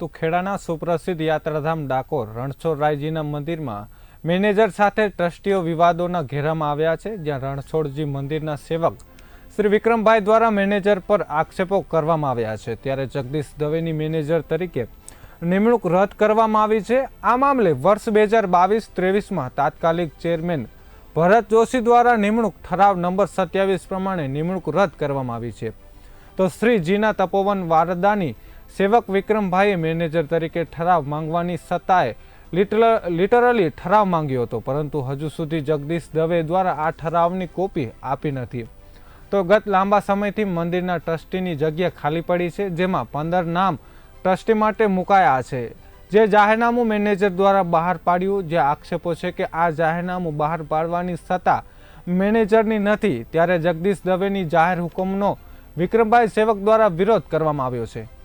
તો ખેડાના સુપ્રસિદ્ધ યાત્રાધામ ડાકોર રણછોડરાયજીના મંદિરમાં મેનેજર સાથે ટ્રસ્ટીઓ વિવાદોના ઘેરામાં આવ્યા છે, જ્યાં રણછોડજી મંદિરના સેવક શ્રી વિક્રમભાઈ દ્વારા મેનેજર પર આક્ષેપો કરવામાં આવ્યા છે. ત્યારે જગદીશ દવેની મેનેજર તરીકે નિમણૂક રદ કરવામાં આવી છે. આ મામલે વર્ષ બે હજાર બાવીસ ત્રેવીસમાં તાત્કાલિક ચેરમેન ભરત જોશી દ્વારા નિમણૂક ઠરાવ નંબર સત્યાવીસ પ્રમાણે નિમણૂક રદ કરવામાં આવી છે. તો શ્રી જીના તપોવન વારદાની સેવક વિક્રમભાઈએ મેનેજર તરીકે ઠરાવ માંગવાની સત્તાએ લિટર- લિટરલી ઠરાવ માંગ્યો હતો, પરંતુ હજુ સુધી જગદીશ દવે દ્વારા આ ઠરાવની કોપી આપી નથી. તો ગત લાંબા સમયથી મંદિરના ટ્રસ્ટીની જગ્યા ખાલી પડી છે, જેમાં પંદર નામ ટ્રસ્ટી માટે મુકાયા છે. જે જાહેરનામું મેનેજર દ્વારા બહાર પાડ્યું, જે આક્ષેપો છે કે આ જાહેરનામું બહાર પાડવાની સત્તા મેનેજરની નથી, ત્યારે જગદીશ દવેની જાહેર હુકમનો વિક્રમભાઈ સેવક દ્વારા વિરોધ કરવામાં આવ્યો છે.